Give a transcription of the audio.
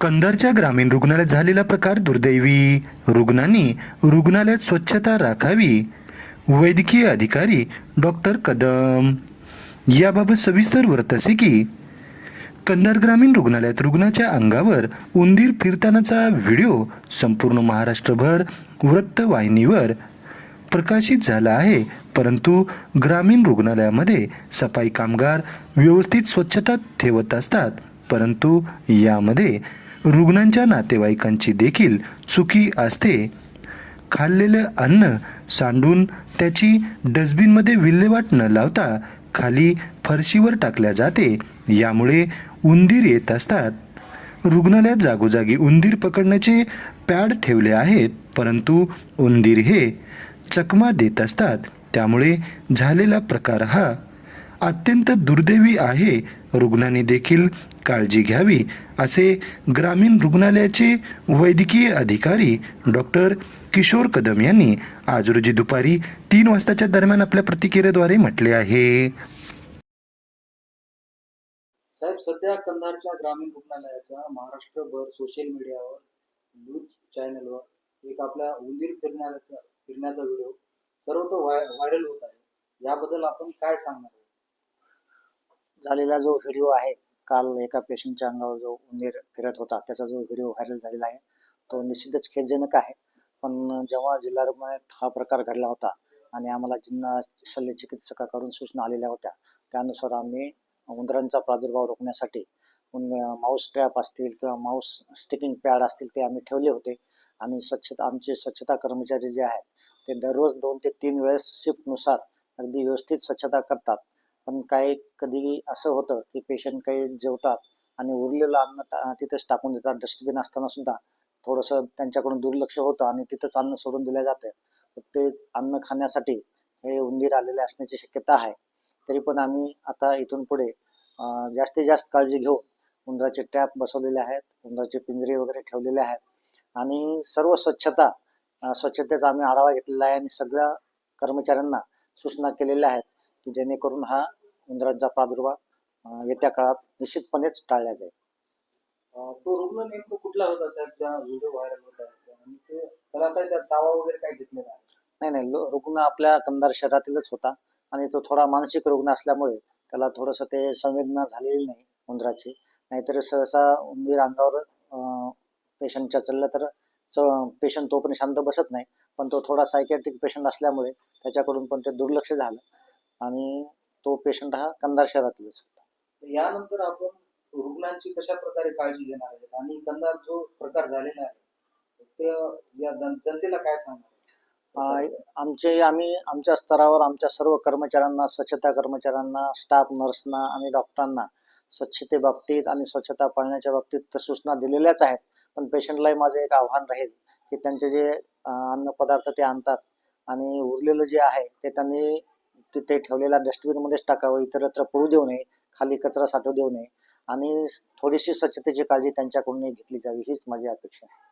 कंधारच्या ग्रामीण रुग्णालयात झालेला प्रकार दुर्दैवी. रुग्णांनी रुग्णालयात स्वच्छता राखावी. वैद्यकीय अधिकारी डॉक्टर कदम. याबाबत सविस्तर वृत्त असे की कंधार ग्रामीण रुग्णालयात रुग्णाच्या अंगावर उंदीर फिरतानाचा व्हिडिओ संपूर्ण महाराष्ट्रभर वृत्तवाहिनीवर प्रकाशित झाला आहे. परंतु ग्रामीण रुग्णालयामध्ये सफाई कामगार व्यवस्थित स्वच्छता ठेवत असतात. परंतु यामध्ये रुग्णांच्या नातेवाईकांची देखील चुकी असते. खाल्लेलं अन्न सांडून त्याची डस्टबिनमध्ये विल्हेवाट न लावता खाली फरशीवर टाकल्या जाते. यामुळे उंदीर येत असतात. रुग्णालयात जागोजागी उंदीर पकडण्याचे पॅड ठेवले आहेत परंतु उंदीर हे चकमा देत असतात. त्यामुळे झालेला प्रकार हा अत्यंत दुर्दैवी आहे रुग्णांनी देखील काळजी घ्यावी असे ग्रामीण रुग्णालयाचे वैद्यकीय अधिकारी डॉक्टर किशोर कदम यांनी आज रोजी दुपारी तीन वाजताच्या दरम्यान आपल्या प्रतिक्रियेद्वारे म्हटले आहे. साहेब सध्या कंधारच्या ग्रामीण रुग्णालयाचा महाराष्ट्रभर सोशल मीडियावर न्यूज चॅनलवर एक आपल्या उंदीर फिरण्याचा फिरण्याचा व्हिडिओ सर्वत्र व्हाय व्हायरल होत आहे. याबद्दल आपण काय सांगणार आहोत? झालेला जो व्हिडिओ आहे काल एका पेशंटच्या अंगावर जो उंदीर फिरत होता त्याचा जो व्हिडिओ व्हायरल झालेला आहे तो निश्चितच खेदजनक आहे. पण जेव्हा जिल्हा रुग्णालयात हा प्रकार घडला होता आणि आम्हाला जिल्हा शल्य चिकित्सकाकडून सूचना आलेल्या होत्या त्यानुसार आम्ही उंदरांचा प्रादुर्भाव रोखण्यासाठी माऊस ट्रॅप असतील किंवा माऊस स्टिकिंग पॅड असतील ते आम्ही ठेवले होते. आणि स्वच्छता आमचे स्वच्छता कर्मचारी जे आहेत ते दररोज दोन ते तीन वेळेस शिफ्टनुसार अगदी व्यवस्थित स्वच्छता करतात. पण काही कधी असं होतं की पेशंट काही जेवतात आणि उरलेलं अन्न टा- तिथेच टाकून देतात. डस्टबिन असताना सुद्धा थोडंसं त्यांच्याकडून दुर्लक्ष होतं आणि तिथंच अन्न सोडून दिलं जातं. तर ते अन्न खाण्यासाठी हे उंदीर आलेले असण्याची शक्यता आहे. तरी पण आम्ही आता इथून पुढे जास्तीत जास्त काळजी घेऊन उंदराचे टॅप बसवलेले आहेत उंदराचे पिंजरे वगैरे ठेवलेले आहेत आणि सर्व स्वच्छता स्वच्छतेचा आम्ही आढावा घेतलेला आहे आणि सगळ्या कर्मचाऱ्यांना सूचना केलेल्या आहेत की जेणेकरून हा उंदरांचा प्रादुर्भाव येत्या काळात निश्चितपणेच टाळला जाईल. तो रुग्ण नेमकं कुठला होता साहेब? ज्या व्हिडिओ व्हायरल होत. आहे आणि ते त्याला काही त्या चावा वगैरे काही घेतलेला नाही नाही लो- रुग्ण आपल्या कंधार शहरातीलच होता. आणि तो थोडा मानसिक रुग्ण असल्यामुळे त्याला थोडंसं ते संवेदना झालेली नाही उंदराची. नाहीतर सहसा उंदीर अंगावर पेशंटच्या चाललं तर पेशंट तो पण शांत बसत नाही. पण तो थोडा सायकॅट्रिक पेशंट असल्यामुळे त्याच्याकडून पण ते दुर्लक्ष झालं. आणि तो पेशंट हा कंधार शहरातीलच होता तर यानंतर आपण रुग्णांची कशा प्रकारे काळजी घेणार आहेत? आणि कंधार जो प्रकार झालेला आहे ते या जन- जनतेला काय सांगणार आमचे आम्ही आमच्या स्तरावर आमच्या सर्व कर्मचाऱ्यांना स्वच्छता कर्मचाऱ्यांना स्टाफ नर्सना आणि डॉक्टरांना स्वच्छतेबाबतीत आणि स्वच्छता पाळण्याच्या बाबतीत तर सूचना दिलेल्याच आहेत. पण पेशंटलाही माझं एक आव्हान राहील की त्यांचे जे अं, अन्नपदार्थ ते आणतात आणि उरलेलं जे आहे ते त्यांनी तिथे ठेवलेल्या डस्टबिनमध्येच टाकावं इतरत्र पडू देऊ नये खाली कचरा साठवू देऊ नये. आणि थोडीशी स्वच्छतेची काळजी त्यांच्याकडून घेतली जावी हीच माझी अपेक्षा आहे.